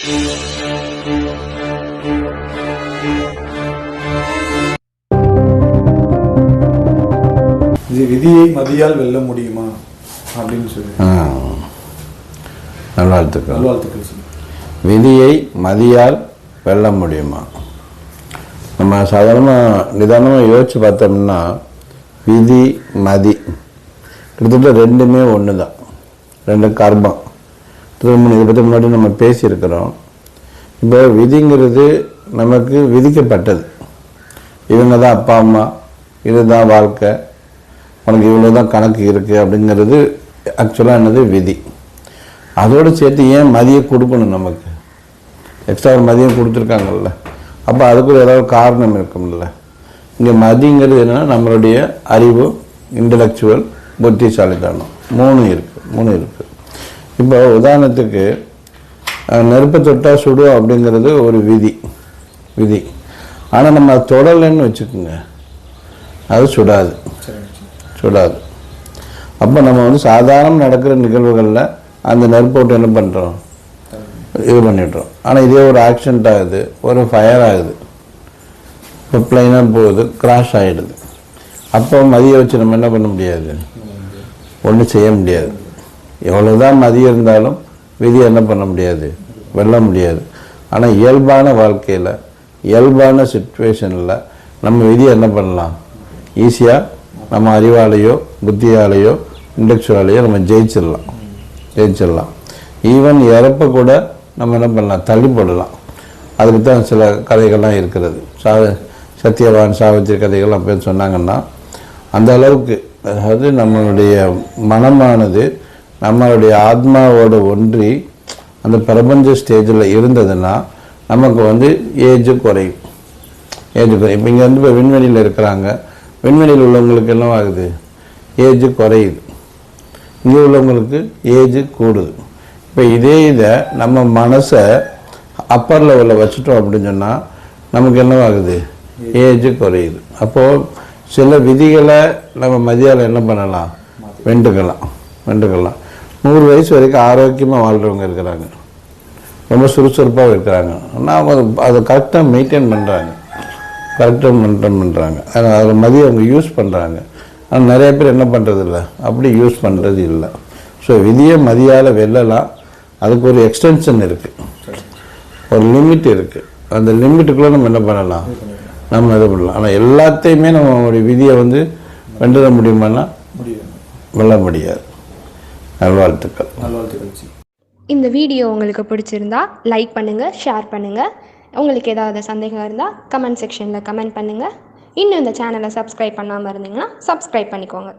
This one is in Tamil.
இது விதியை மதியால் வெல்ல முடியுமா? அப்படின்னு சொல்லி. நல்வாழ்த்துக்கள். நல்வாழ்த்துக்கள் சொல்லி. விதியை மதியால் வெல்ல முடியுமா? நம்ம சாதாரணமாக நிதானமாக யோசிச்சு பார்த்தோம்னா விதி மதி கிட்டத்தட்ட ரெண்டுமே ஒன்று தான் ரெண்டு கர்மம். திரும்ப இதை பற்றி முன்னாடி நம்ம பேசியிருக்கிறோம். இப்போ விதிங்கிறது நமக்கு விதிக்கப்பட்டது. இவங்க தான் அப்பா அம்மா இதுதான் வாழ்க்கை. உனக்கு இவ்வளோ தான் கணக்கு இருக்குது அப்படிங்கிறது ஆக்சுவலாக என்னது விதி. அதோடு சேர்த்து ஏன் மதியம் கொடுக்கணும் நமக்கு? எக்ஸ்ட்ரா ஒரு மதியம் கொடுத்துருக்காங்கல்ல. அப்போ அதுக்குள்ள ஏதாவது காரணம் இருக்கும்ல. இங்கே மதிங்கிறது என்னென்னா நம்மளுடைய அறிவு இன்டலெக்சுவல் புத்திசாலித்தனம். மூணு இருக்குது மூணு இருக்குது இப்போ உதாரணத்துக்கு நெருப்பு தொட்டால் சுடும் அப்படிங்கிறது ஒரு விதி விதி. ஆனால் நம்ம அதை தொடலைன்னு வச்சுக்கோங்க. அது சுடாது. சுடாது. அப்போ நம்ம வந்து சாதாரண நடக்கிற நிகழ்வுகளில் அந்த நெருப்பு விட்டு என்ன பண்ணுறோம் இது பண்ணிடுறோம். ஆனால் இதே ஒரு ஆக்சிடென்ட் ஆகுது ஒரு ஃபயர் ஆகுது. இப்போ பிளைனாக போகுது கிராஷ் ஆகிடுது அப்போ மதிய வச்சு நம்ம என்ன பண்ண முடியாது? ஒன்றும் செய்ய முடியாது. எவ்வளோதான் மதியம் இருந்தாலும் விதி என்ன பண்ண முடியாது? வெல்ல முடியாது. ஆனால் இயல்பான வாழ்க்கையில் இயல்பான சுச்சுவேஷனில் நம்ம விதி என்ன பண்ணலாம்? ஈஸியாக நம்ம அறிவாலேயோ புத்தியாலேயோ இண்டெக்சுவாலேயோ நம்ம ஜெயிச்சிடலாம். ஜெயிச்சிடலாம். ஈவன் இறப்பை கூட நம்ம என்ன பண்ணலாம்? தள்ளி போடலாம் அதுக்கு தான் சில கதைகள்லாம் இருக்கிறது. சா சத்யவான் சாவித்திரி கதைகள்லாம் பேர் சொன்னாங்கன்னா அந்த அளவுக்கு அதாவது நம்மளுடைய மனமானது நம்மளுடைய ஆத்மாவோட ஒன்றி அந்த பிரபஞ்ச ஸ்டேஜில் இருந்ததுன்னா நமக்கு வந்து ஏஜ் குறையும். ஏஜ் குறையும். இப்போ இங்கே வந்து இப்போ விண்வெளியில் இருக்கிறாங்க. விண்வெளியில் உள்ளவங்களுக்கு என்ன ஆகுது? ஏஜ் குறையுது. இங்கே உள்ளவங்களுக்கு ஏஜ் கூடுது. இப்போ இதே இதை நம்ம மனசை அப்பர் லெவலில் வச்சுட்டோம் அப்படின்னு சொன்னால் நமக்கு என்னவாகுது ஏஜ் குறையுது. அப்போது சில விதிகளை நம்ம மதியால் என்ன பண்ணலாம்? வெண்டுக்கலாம் வெண்டுக்கலாம் நூறு வயசு வரைக்கும் ஆரோக்கியமாக வாழ்கிறவங்க இருக்கிறாங்க. ரொம்ப சுறுசுறுப்பாக இருக்கிறாங்க. ஆனால் அவங்க அதை கரெக்டாக மெயின்டைன் பண்ணுறாங்க கரெக்டாக மெயின்டைன் பண்ணுறாங்க அதில் மதியம் அவங்க யூஸ் பண்ணுறாங்க ஆனால் நிறைய பேர் என்ன பண்ணுறது இல்லை அப்படி யூஸ் பண்ணுறது இல்லை. ஸோ விதியை மதியால் வெல்லலாம். அதுக்கு ஒரு எக்ஸ்டென்ஷன் இருக்குது ஒரு லிமிட் இருக்குது அந்த லிமிட்டுக்குள்ளே நம்ம என்ன பண்ணலாம்? நம்ம இது பண்ணலாம். ஆனால் எல்லாத்தையுமே நம்மளுடைய விதியை வந்து வென்றுட முடியுமான்னா? முடியும் வெல்ல முடியாது. நல்வாழ்த்துக்கள். நல்வாழ்த்துக்கள். இந்த வீடியோ உங்களுக்கு பிடிச்சிருந்தா லைக் பண்ணுங்கள் ஷேர் பண்ணுங்கள் உங்களுக்கு ஏதாவது சந்தேகம் இருந்தால் கமெண்ட் செக்ஷனில் கமெண்ட் பண்ணுங்கள் இன்னும் இந்த சேனலை சப்ஸ்கிரைப் பண்ணாமல் இருந்தீங்கன்னா சப்ஸ்கிரைப் பண்ணிக்கோங்க.